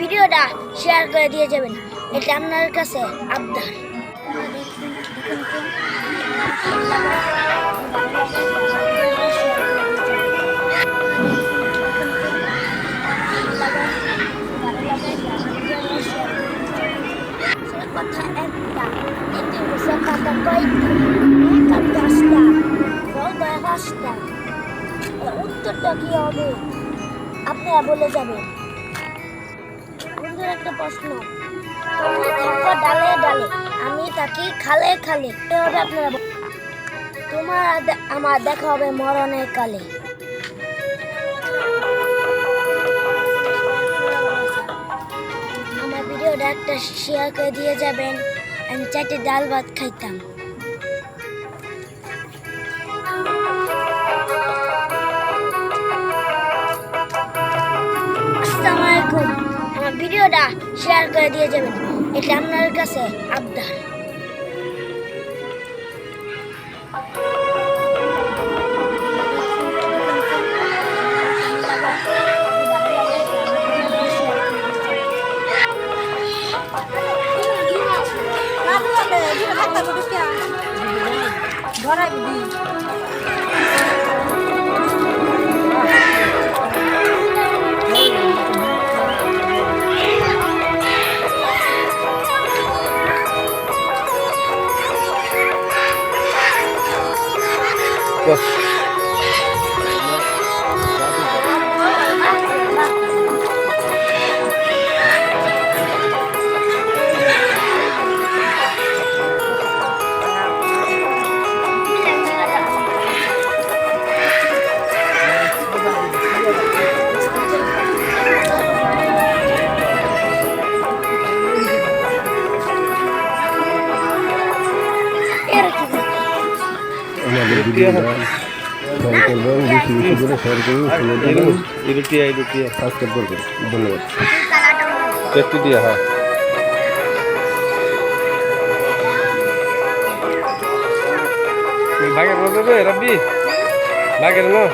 ভিডিওটা শেয়ার করে দিয়ে যাবেন। এটা আপনার কাছে আবদার। এর উত্তরটা কি হবে আপনারা বলে যাবেন। একটা প্রশ্ন। ডালে ডালে আমি খালে খালে আপনারা তোমার আমার দেখা হবে মরণের কালে। আমার ভিডিওটা একটা শেয়ার করে দিয়ে যাবেন। আমি চারটে ডাল ভাত খাইতাম। আলাইকুম আমার ভিডিওটা শেয়ার করে দিয়ে যাবেন। এটা আপনার কাছে আবদার। також. ভিডিওটা শেয়ার করবেন বেশি বেশি করে শেয়ার করুন ফলো করুন ইরুটিয়া ইরুটিয়া সাবস্ক্রাইব করবেন ধন্যবাদ একটু দিয়া হ্যাঁ বাগের মতো রব্বি বাগের না